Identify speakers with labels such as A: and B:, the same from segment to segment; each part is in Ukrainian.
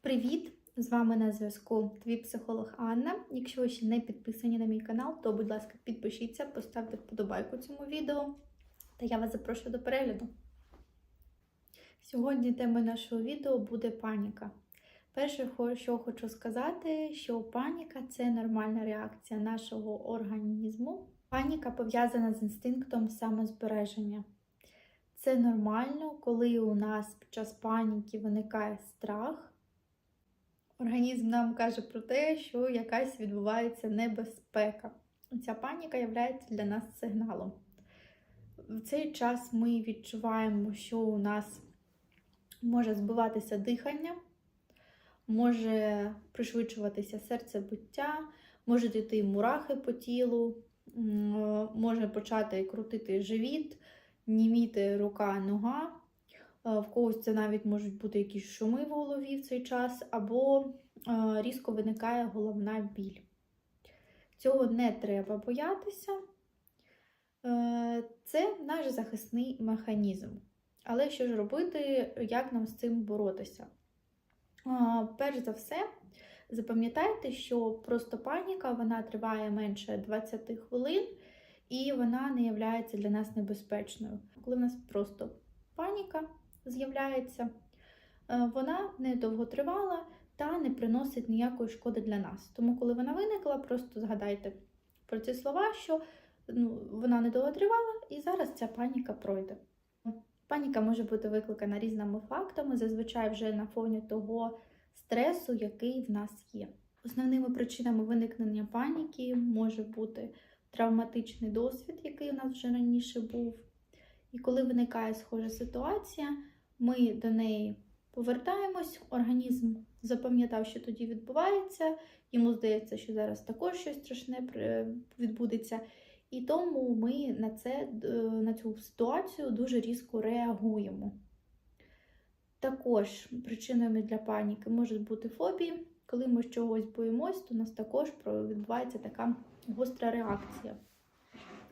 A: Привіт! З вами на зв'язку твій психолог Анна. Якщо ви ще не підписані на мій канал, то, будь ласка, підпишіться, поставте вподобайку цьому відео, та я вас запрошую до перегляду. Сьогодні тема нашого відео буде паніка. Перше, що хочу сказати, що паніка це нормальна реакція нашого організму. Паніка пов'язана з інстинктом самозбереження. Це нормально, коли у нас під час паніки виникає страх. Організм нам каже про те, що якась відбувається небезпека. Ця паніка є для нас сигналом. В цей час ми відчуваємо, що у нас може збиватися дихання, може пришвидшуватися серцебиття, можуть йти мурахи по тілу, може почати крутити живіт, німіти рука, нога. В когось це навіть можуть бути якісь шуми в голові в цей час, або різко виникає головна біль. Цього не треба боятися. Е, це наш захисний механізм. Але що ж робити, як нам з цим боротися? Перш за все, запам'ятайте, що просто паніка вона триває менше 20 хвилин, і вона не є для нас небезпечною. Коли в нас просто паніка з'являється, е, вона не довготривала та не приносить ніякої шкоди для нас. Тому, коли вона виникла, просто згадайте про ці слова, що ну, вона не довготривала, і зараз ця паніка пройде. Паніка може бути викликана різними фактами, зазвичай вже на фоні того стресу, який в нас є. Основними причинами виникнення паніки може бути травматичний досвід, який у нас вже раніше був. І коли виникає схожа ситуація, ми до неї повертаємось, організм запам'ятав, що тоді відбувається, йому здається, що зараз також щось страшне відбудеться. І тому ми на, це, е, на цю ситуацію дуже різко реагуємо. Також причинами для паніки можуть бути фобії. Коли ми чогось боїмось, то у нас також відбувається така гостра реакція.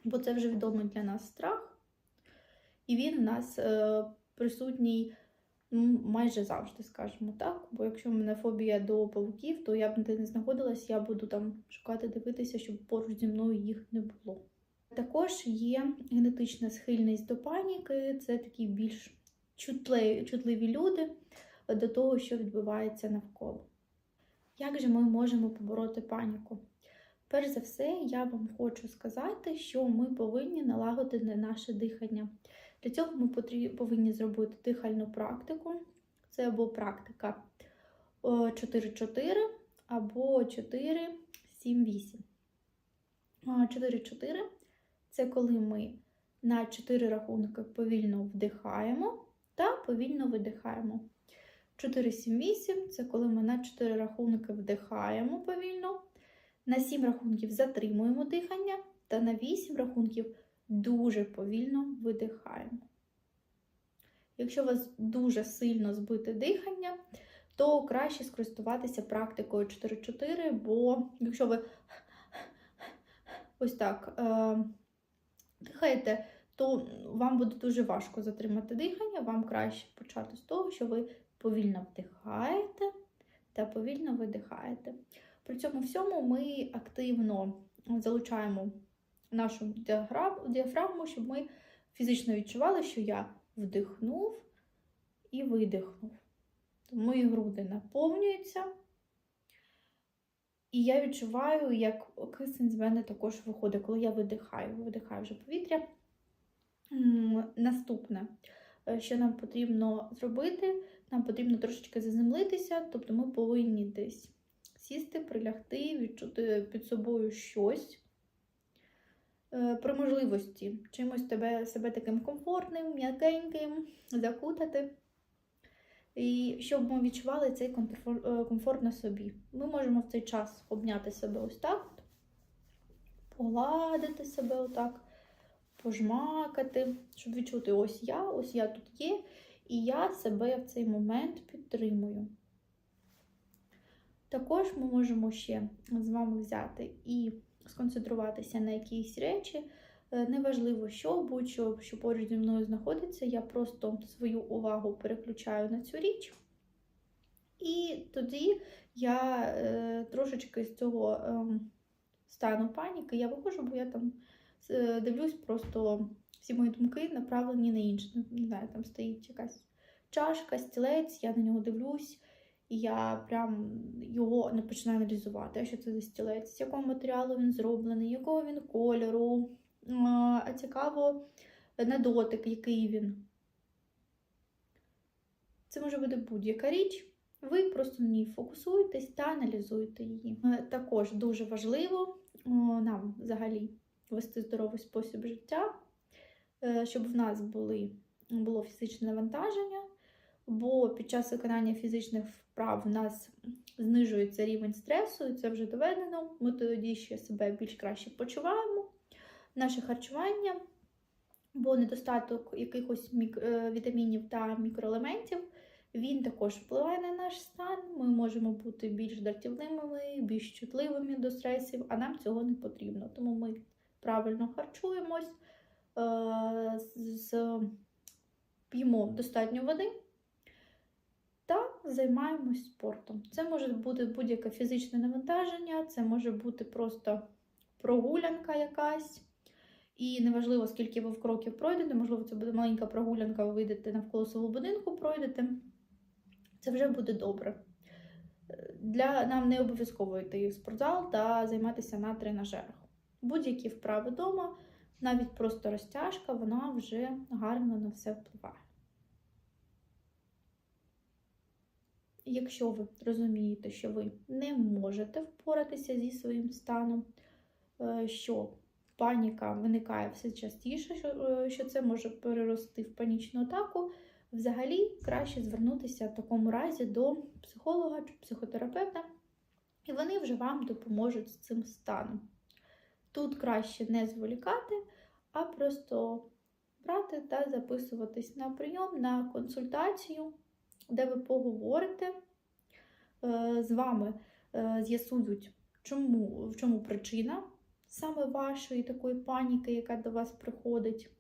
A: Бо це вже відомий для нас страх, і він у нас е, присутній ну, майже завжди, скажімо так. Бо якщо в мене фобія до павуків, то я б де не знаходилась, я буду там шукати, дивитися, щоб поруч зі мною їх не було. Також є генетична схильність до паніки, це такі більш чутливі, чутливі люди до того, що відбувається навколо. Як же ми можемо побороти паніку? Перш за все, я вам хочу сказати, що ми повинні налагодити наше дихання. Для цього ми повинні зробити дихальну практику. Це або практика 4-4, або 4-7-8. 4-4 це коли ми на 4 рахунки повільно вдихаємо та повільно видихаємо. 4-7-8 це коли ми на 4 рахунки вдихаємо повільно, на 7 рахунків затримуємо дихання, та на 8 рахунків дуже повільно видихаємо. Якщо вас дуже сильно збите дихання, то краще скористуватися практикою 4-4, бо якщо ви ось так е, дихаєте, то вам буде дуже важко затримати дихання, вам краще почати з того, що ви повільно вдихаєте та повільно видихаєте. При цьому всьому ми активно залучаємо нашу діафрагму, щоб ми фізично відчували, що я вдихнув і видихнув. Мої груди наповнюються. І я відчуваю, як кисень з мене також виходить, коли я видихаю, видихаю вже повітря. Наступне, е, що нам потрібно зробити, нам потрібно трошечки заземлитися, тобто ми повинні десь сісти, прилягти, відчути під собою щось. Е, про можливості чимось тебе, себе таким комфортним, м'якеньким, закутати. І щоб ми відчували цей е, комфорт на собі. Ми можемо в цей час обняти себе ось так, погладити себе отак, пожмакати, щоб відчути, ось я, ось я тут є, і я себе в цей момент підтримую. Також ми можемо ще з вами взяти і сконцентруватися на якійсь речі. Е, неважливо, що будь-що, що поруч зі мною знаходиться, я просто свою увагу переключаю на цю річ і тоді, я е, трошечки з цього е, стану паніки, я виходжу, бо я там е, дивлюсь, просто всі мої думки направлені на інше. Не знаю, там стоїть якась чашка, стілець, я на нього дивлюсь, і я прям його не починаю аналізувати. Що це за стілець, з якого матеріалу він зроблений, якого він кольору, а цікаво на дотик, який він. Це може бути будь-яка річ. Ви просто на ній фокусуєтесь та аналізуєте її. Е, Також дуже важливо нам взагалі вести здоровий спосіб життя, е, щоб в нас були, було фізичне навантаження, бо під час виконання фізичних вправ в нас знижується рівень стресу, і це вже доведено. Ми тоді ще себе більш краще почуваємо. Наше харчування, бо недостаток якихось е, вітамінів та мікроелементів. Він також впливає на наш стан. Ми можемо бути більш дратівливими, більш чутливими до стресів, а нам цього не потрібно. Тому ми правильно харчуємось, е, п'ємо достатньо води займаємось спортом. Це може бути будь-яке фізичне навантаження, це може бути просто прогулянка якась. І неважливо, скільки ви в кроків пройдете, можливо, це буде маленька прогулянка, ви вийдете навколо свого будинку, пройдете. Це вже буде добре. Для нам не обов'язково йти в спортзал та займатися на тренажерах. Будь-які вправи вдома, навіть просто розтяжка, вона вже гарно на все впливає. Якщо ви розумієте, що ви не можете впоратися зі своїм станом, е, що паніка виникає все частіше, е, що це може перерости в панічну атаку, взагалі краще звернутися в такому разі до психолога чи психотерапевта, і вони вже вам допоможуть з цим станом. Тут краще не зволікати, а просто брати та записуватись на прийом, на консультацію, де ви поговорите е, з вами, е, з'ясують, чому, в чому причина саме вашої такої паніки, яка до вас приходить.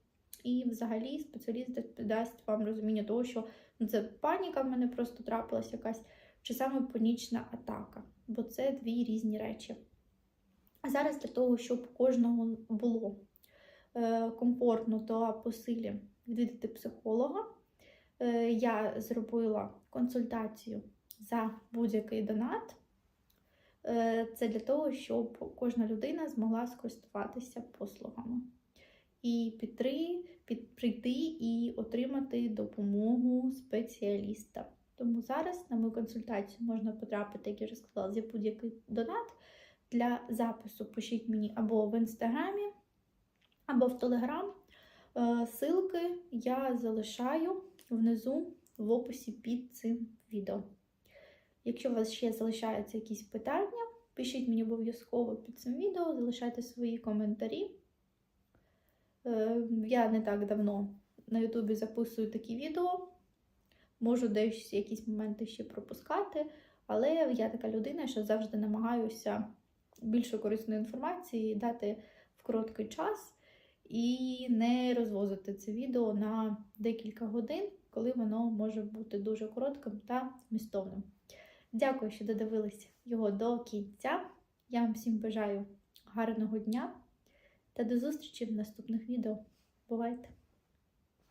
A: І взагалі спеціаліст дасть вам розуміння того, що ну, це паніка в мене просто трапилась якась, чи саме панічна атака, бо це дві різні речі. А зараз для того, щоб кожного було е, комфортно та по силі відвідати психолога, я зробила консультацію за будь-який донат. Е, Це для того, щоб кожна людина змогла скористуватися послугами і піти, під, прийти і отримати допомогу спеціаліста. Тому зараз на мою консультацію можна потрапити, як я вже сказала, за будь-який донат. Для запису пишіть мені або в інстаграмі, або в Телеграм. Е, Ссылки я залишаю внизу в описі під цим відео. Якщо у вас ще залишаються якісь питання, пишіть мені обов'язково під цим відео, залишайте свої коментарі. Е, Я не так давно на Ютубі записую такі відео. Можу десь якісь моменти ще пропускати, але я така людина, що завжди намагаюся більше корисної інформації дати в короткий час і не розвозити це відео на декілька годин, коли воно може бути дуже коротким та змістовним. Дякую, що додивились його до кінця. Я вам всім бажаю гарного дня та до зустрічі в наступних відео. Бувайте!